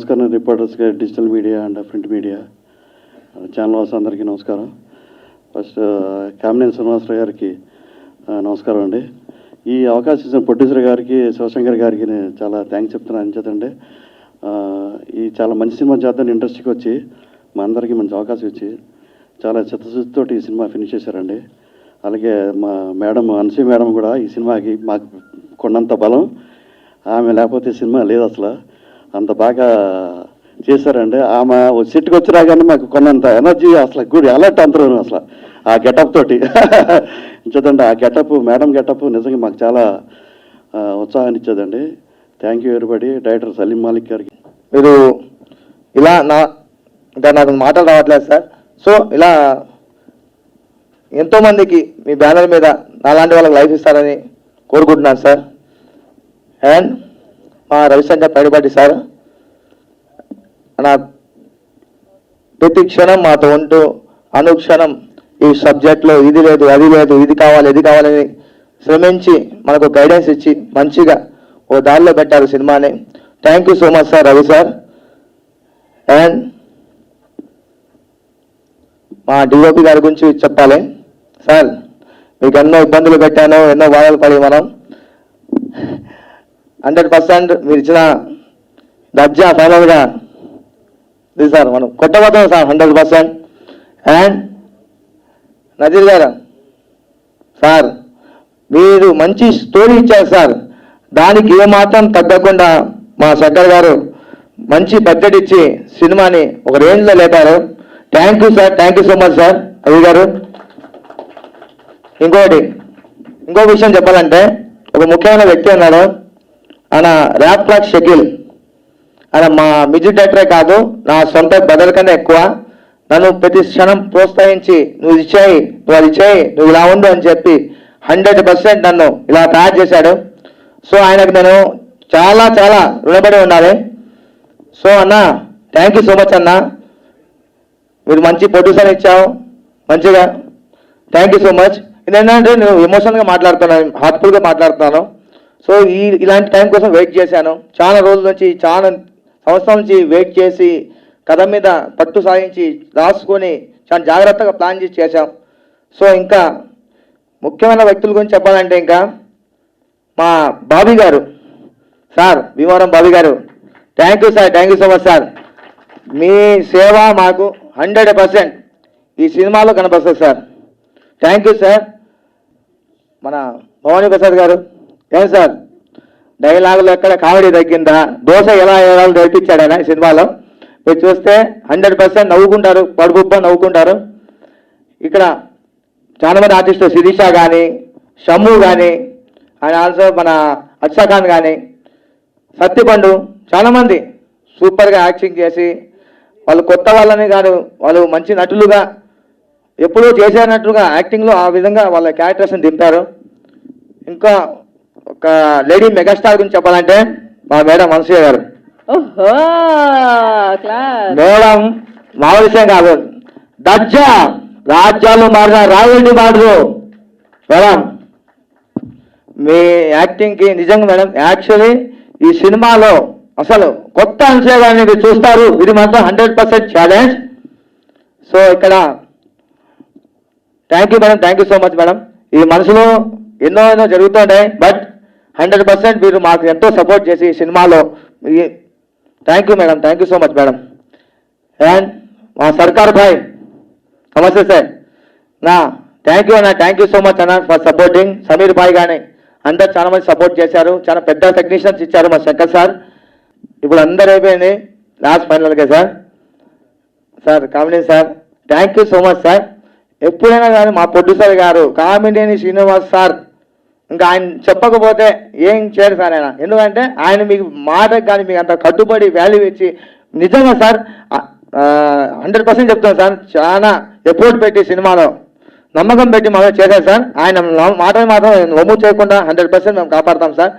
నమస్కారం రిపోర్టర్స్గా digital media and print media. Channel Vasu అందరికీ నమస్కారం. ఫస్ట్ కామినేని శ్రీనివాసరావు గారికి నమస్కారం అండి. ఈ అవకాశం ఇచ్చిన ప్రొడ్యూసర్ గారికి శివశంకర్ గారికి నేను చాలా థ్యాంక్స్ చెప్తున్నాను. అంచేతండి ఈ చాలా మంచి సినిమా చేద్దాం ఇండస్ట్రీకి వచ్చి మా అందరికీ మంచి అవకాశం ఇచ్చి చాలా చిత్తశుద్ధితో ఈ సినిమా ఫినిష్ చేశారండి. అలాగే మా మేడం అన్సీ మేడం కూడా ఈ సినిమాకి మాకు కొన్నంత బలం. ఆమె లేకపోతే సినిమా లేదు అసలు. అంత బాగా చేశారండి. ఆమె సిట్కి వచ్చినా రాగానే మాకు కొన్నంత ఎనర్జీ అసలు గుడి అలర్ట్ అంతరం అసలు ఆ గెటప్ తోటి. ఇచ్చేదండి ఆ గెటప్ మేడం గెటప్ నిజంగా మాకు చాలా ఉత్సాహాన్ని ఇచ్చేదండి. థ్యాంక్ యూ ఎవరిబడి డైరెక్టర్ సలీం మాలిక్ గారికి. మీరు ఇలా నా ఇంకా నాకు మాటలు రావట్లేదు సార్. సో ఇలా ఎంతోమందికి మీ బ్యానర్ మీద నాలాంటి వాళ్ళకి లైఫ్ ఇస్తారని కోరుకుంటున్నాను సార్. అండ్ మా రవిశంకర్ పైడిపాటి సార్. నా ప్రతి క్షణం మాతో ఉంటూ అనుక్షణం ఈ సబ్జెక్ట్లో ఇది లేదు అది లేదు ఇది కావాలి ఇది కావాలని శ్రమించి మనకు గైడెన్స్ ఇచ్చి మంచిగా ఓ దారిలో పెట్టారు సినిమాని. Thank you so much sir Ravi sir and మా డిఓపి గారి గురించి చెప్పాలి. సార్ మీకు ఎన్నో ఇబ్బందులు పెట్టాను ఎన్నో బాధలు పడి మనం. హండ్రెడ్ పర్సెంట్ మీరు ఇచ్చిన దర్జా ఫైనల్గా ఇది సార్ మనం కొట్టబోతాం sir hundred percent. And Nazeer గారు సార్ మీరు మంచి స్టోరీ ఇచ్చారు సార్. దానికి ఏమాత్రం తగ్గకుండా మా శంకర్ గారు మంచి బడ్జెట్ ఇచ్చి సినిమాని ఒక రేంజ్లో లేపారు. Thank you sir thank you so much sir Ravi గారు. ఇంకోటి ఇంకో విషయం చెప్పాలంటే ఒక ముఖ్యమైన వ్యక్తి ఉన్నాడు. ఆయన ర్యాప్ క్లాక్ షకీల్ ఆయన మా మ్యూజిక్ డైరెక్టరే కాదు నా సొంత బదల కన్నా ఎక్కువ. నన్ను ప్రతి క్షణం ప్రోత్సహించి నువ్వు ఇది చేయి నువ్వు అది చేయి నువ్వు ఇలా ఉండు అని చెప్పి హండ్రెడ్ పర్సెంట్ నన్ను ఇలా తయారు చేశాడు. సో ఆయనకు నేను చాలా చాలా రుణపడి ఉండాలి. సో అన్న థ్యాంక్ యూ సో మచ్ అన్న. మీరు మంచి ప్రొడ్యూసర్ ఇచ్చావు మంచిగా. థ్యాంక్ యూ సో మచ్ ఇదేంటంటే నేను ఎమోషనల్గా మాట్లాడుతున్నాను హార్ట్ఫుల్గా మాట్లాడుతున్నాను. సో ఈ ఇలాంటి టైం కోసం వెయిట్ చేశాను. చాలా రోజుల నుంచి చాలా సంవత్సరాల నుంచి వెయిట్ చేసి కథ మీద పట్టు సాధించి రాసుకొని చాలా జాగ్రత్తగా ప్లాన్ చేసి చేశాం. సో ఇంకా ముఖ్యమైన వ్యక్తుల గురించి చెప్పాలంటే ఇంకా మా బాబీ గారు. సార్ భీమవరం బాబీ గారు. Thank you sir thank you so much sir మీ సేవ మాకు హండ్రెడ్ పర్సెంట్ ఈ సినిమాలో కనపడుతుంది సార్ థ్యాంక్ యూ సార్ మన భవానీ ప్రసాద్ గారు. ఏం సార్? డైలాగులు ఎక్కడ కామెడీ తగ్గిందా? దోశ ఎలా వేయాలో నేర్పించాడు ఆయన సినిమాలో? మీరు చూస్తే హండ్రెడ్ పర్సెంట్ నవ్వుకుంటారు పడుగుప్ప నవ్వుకుంటారు. ఇక్కడ చాలామంది ఆర్టిస్టు ఆర్టిస్టులు శిరీష కానీ షమ్ము కానీ ఆయన ఆల్సో మన అక్షా ఖాన్ కానీ సత్తిపండు చాలామంది సూపర్గా యాక్టింగ్ చేసి వాళ్ళు కొత్త వాళ్ళని కాదు వాళ్ళు మంచి నటులుగా ఎప్పుడూ చేసేనట్టుగా యాక్టింగ్లో ఆ విధంగా వాళ్ళ క్యారెక్టర్స్ని దింపారు. ఇంకా ఒక లేడీ మెగాస్టార్ గురించి చెప్పాలంటే మా మేడం మనసూయ గారు. మేడం మా విషయం కాదు. దర్జా రాజ్యాలు మారిన రాయుడి మారు మేడం మీ యాక్టింగ్కి నిజంగా మేడం యాక్చువల్లీ ఈ సినిమాలో అసలు కొత్త అంశాలని మీరు చూస్తారు. ఇది మాత్రం హండ్రెడ్ పర్సెంట్ ఛాలెంజ్ సో ఇక్కడ thank you madam thank you so much madam. ఈ మనసులో ఎన్నో ఎన్నో జరుగుతుంటాయి బట్ హండ్రెడ్ పర్సెంట్ మీరు మాకు ఎంతో సపోర్ట్ చేసి ఈ సినిమాలో thank you madam thank you so much madam and మా సర్కార్ భాయ్ నమస్తే సార్. నా థ్యాంక్ యూ అన్న థ్యాంక్ యూ సో మచ్ అన్న ఫర్ సపోర్టింగ్ సమీర్ భాయ్ కానీ అందరు చాలా మంది సపోర్ట్ చేశారు. చాలా పెద్ద టెక్నీషియన్స్ ఇచ్చారు మా శంకర్ సార్. ఇప్పుడు అందరు అయిపోయింది. లాస్ట్ ఫైనల్గా sir. Sir comedy sir thank you so much sir ఎప్పుడైనా కానీ మా ప్రొడ్యూసర్ గారు కామెడీని శ్రీనివాస్ సార్ ఇంకా ఆయన చెప్పకపోతే ఏం చేయరు సార్ ఆయన. ఎందుకంటే ఆయన మీకు మాటకు కానీ మీకు అంత కట్టుబడి వాల్యూ ఇచ్చి నిజంగా సార్ హండ్రెడ్ పర్సెంట్ చెప్తాను సార్ చాలా ఎఫోర్ట్ పెట్టి సినిమాలో నమ్మకం పెట్టి మనం చేశారు సార్. ఆయన మాటలు మాత్రం ఒమ్ము చేయకుండా హండ్రెడ్ పర్సెంట్ మేము కాపాడతాం సార్.